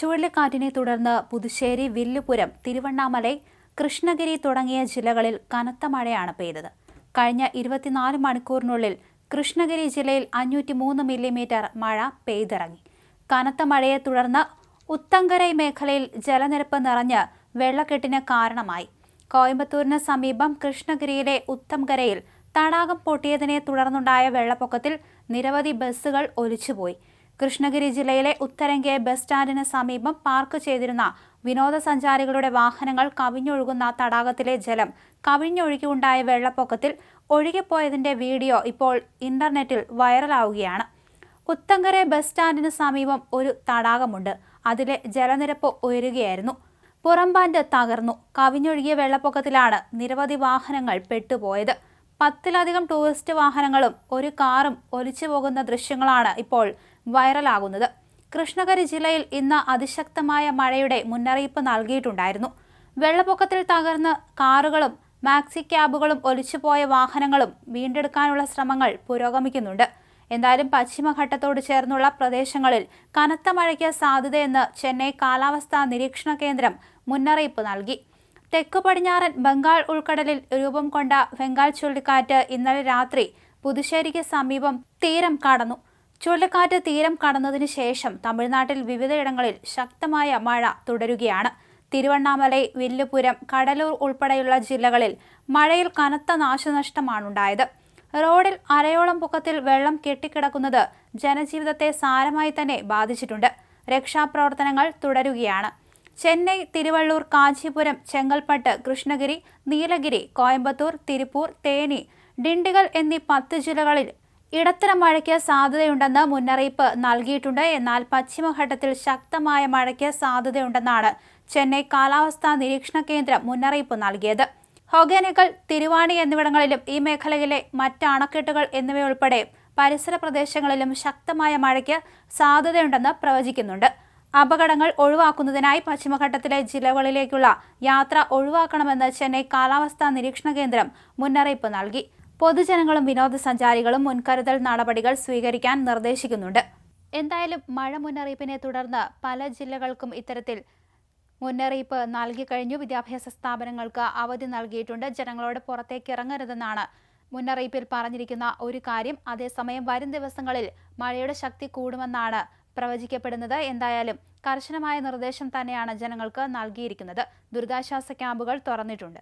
ചുഴലിക്കാറ്റിനെ തുടർന്ന് പുതുശ്ശേരി വില്ലുപുരം തിരുവണ്ണാമലൈ കൃഷ്ണഗിരി തുടങ്ങിയ ജില്ലകളിൽ കനത്ത മഴയാണ് പെയ്തത്. കഴിഞ്ഞ ഇരുപത്തിനാല് മണിക്കൂറിനുള്ളിൽ കൃഷ്ണഗിരി ജില്ലയിൽ അഞ്ഞൂറ്റി മൂന്ന് മില്ലിമീറ്റർ മഴ പെയ്തിറങ്ങി. കനത്ത മഴയെ തുടർന്ന് ഉത്തങ്കരൈ മേഖലയിൽ ജലനിരപ്പ് നിറഞ്ഞ് വെള്ളക്കെട്ടിന് കാരണമായി. കോയമ്പത്തൂരിന് സമീപം കൃഷ്ണഗിരിയിലെ ഉത്തംകരയിൽ തടാകം പൊട്ടിയതിനെ തുടർന്നുണ്ടായ വെള്ളപ്പൊക്കത്തിൽ നിരവധി ബസ്സുകൾ ഒലിച്ചുപോയി. കൃഷ്ണഗിരി ജില്ലയിലെ ഉത്തരങ്കെ ബസ് സ്റ്റാൻഡിന് സമീപം പാർക്ക് ചെയ്തിരുന്ന വിനോദസഞ്ചാരികളുടെ വാഹനങ്ങൾ കവിഞ്ഞൊഴുകുന്ന തടാകത്തിലെ ജലം കവിഞ്ഞൊഴുകിയുണ്ടായ വെള്ളപ്പൊക്കത്തിൽ ഒഴുകിപ്പോയതിന്റെ വീഡിയോ ഇപ്പോൾ ഇന്റർനെറ്റിൽ വൈറലാവുകയാണ്. ഉത്തങ്കര ബസ് സ്റ്റാൻഡിന് സമീപം ഒരു തടാകമുണ്ട്. അതിലെ ജലനിരപ്പ് ഉയരുകയായിരുന്നു. പുറംബാൻഡ് തകർന്നു. കവിഞ്ഞൊഴുകിയ വെള്ളപ്പൊക്കത്തിലാണ് നിരവധി വാഹനങ്ങൾ പെട്ടുപോയത്. പത്തിലധികം ടൂറിസ്റ്റ് വാഹനങ്ങളും ഒരു കാറും ഒലിച്ചു പോകുന്ന ദൃശ്യങ്ങളാണ് ഇപ്പോൾ വൈറലാകുന്നത്. കൃഷ്ണഗിരി ജില്ലയിൽ ഇന്ന് അതിശക്തമായ മഴയുടെ മുന്നറിയിപ്പ് നൽകിയിട്ടുണ്ടായിരുന്നു. വെള്ളപ്പൊക്കത്തിൽ തകർന്ന് കാറുകളും മാക്സി ക്യാബുകളും ഒലിച്ചുപോയ വാഹനങ്ങളും വീണ്ടെടുക്കാനുള്ള ശ്രമങ്ങൾ പുരോഗമിക്കുന്നുണ്ട്. എന്തായാലും പശ്ചിമഘട്ടത്തോട് ചേർന്നുള്ള പ്രദേശങ്ങളിൽ കനത്ത മഴയ്ക്ക് സാധ്യതയെന്ന് ചെന്നൈ കാലാവസ്ഥാ നിരീക്ഷണ കേന്ദ്രം മുന്നറിയിപ്പ് നൽകി. തെക്കു പടിഞ്ഞാറൻ ബംഗാൾ ഉൾക്കടലിൽ രൂപം കൊണ്ട ബംഗാൾ ചുഴലിക്കാറ്റ് ഇന്നലെ രാത്രി പുതുശ്ശേരിക്ക് സമീപം തീരം കടന്നു. ചുഴലിക്കാറ്റ് തീരം കടന്നതിന് ശേഷം തമിഴ്നാട്ടിൽ വിവിധയിടങ്ങളിൽ ശക്തമായ മഴ തുടരുകയാണ്. തിരുവണ്ണാമലൈ വില്ലുപുരം കടലൂർ ഉൾപ്പെടെയുള്ള ജില്ലകളിൽ മഴയിൽ കനത്ത നാശനഷ്ടമാണുണ്ടായത്. റോഡിൽ അരയോളം പൊക്കത്തിൽ വെള്ളം കെട്ടിക്കിടക്കുന്നത് ജനജീവിതത്തെ സാരമായി തന്നെ ബാധിച്ചിട്ടുണ്ട്. രക്ഷാപ്രവർത്തനങ്ങൾ തുടരുകയാണ്. ചെന്നൈ തിരുവള്ളൂർ കാഞ്ചീപുരം ചെങ്കൽപ്പട്ട് കൃഷ്ണഗിരി നീലഗിരി കോയമ്പത്തൂർ തിരുപ്പൂർ തേനി ഡിണ്ടിഗൽ എന്നീ പത്ത് ജില്ലകളിൽ ഇടത്തരം മഴയ്ക്ക് സാധ്യതയുണ്ടെന്ന് മുന്നറിയിപ്പ് നൽകിയിട്ടുണ്ട്. എന്നാൽ പശ്ചിമഘട്ടത്തിൽ ശക്തമായ മഴയ്ക്ക് സാധ്യതയുണ്ടെന്നാണ് ചെന്നൈ കാലാവസ്ഥാ നിരീക്ഷണ കേന്ദ്രം മുന്നറിയിപ്പ് നൽകിയത്. ഹൊഗേനകൾ തിരുവാണി എന്നിവിടങ്ങളിലും ഈ മേഖലയിലെ മറ്റ് അണക്കെട്ടുകൾ എന്നിവയുൾപ്പെടെ പരിസര പ്രദേശങ്ങളിലും ശക്തമായ മഴയ്ക്ക് സാധ്യതയുണ്ടെന്ന് പ്രവചിക്കുന്നുണ്ട്. അപകടങ്ങൾ ഒഴിവാക്കുന്നതിനായി പശ്ചിമഘട്ടത്തിലെ ജില്ലകളിലേക്കുള്ള യാത്ര ഒഴിവാക്കണമെന്ന് ചെന്നൈ കാലാവസ്ഥാ നിരീക്ഷണ കേന്ദ്രം മുന്നറിയിപ്പ് നൽകി. പൊതുജനങ്ങളും വിനോദസഞ്ചാരികളും മുൻകരുതൽ നടപടികൾ സ്വീകരിക്കാൻ നിർദ്ദേശിക്കുന്നുണ്ട്. എന്തായാലും മഴ മുന്നറിയിപ്പിനെ തുടർന്ന് പല ജില്ലകൾക്കും ഇത്തരത്തിൽ മുന്നറിയിപ്പ് നൽകി കഴിഞ്ഞു. വിദ്യാഭ്യാസ സ്ഥാപനങ്ങൾക്ക് അവധി നൽകിയിട്ടുണ്ട്. ജനങ്ങളോട് പുറത്തേക്ക് ഇറങ്ങരുതെന്നാണ് മുന്നറിയിപ്പിൽ പറഞ്ഞിരിക്കുന്ന ഒരു കാര്യം. അതേസമയം വരും ദിവസങ്ങളിൽ മഴയുടെ ശക്തി കൂടുമെന്നാണ് പ്രവചിക്കപ്പെടുന്നത്. എന്തായാലും കർശനമായ നിർദ്ദേശം തന്നെയാണ് ജനങ്ങൾക്ക് നൽകിയിരിക്കുന്നത്. ദുരിതാശ്വാസ ക്യാമ്പുകൾ തുറന്നിട്ടുണ്ട്.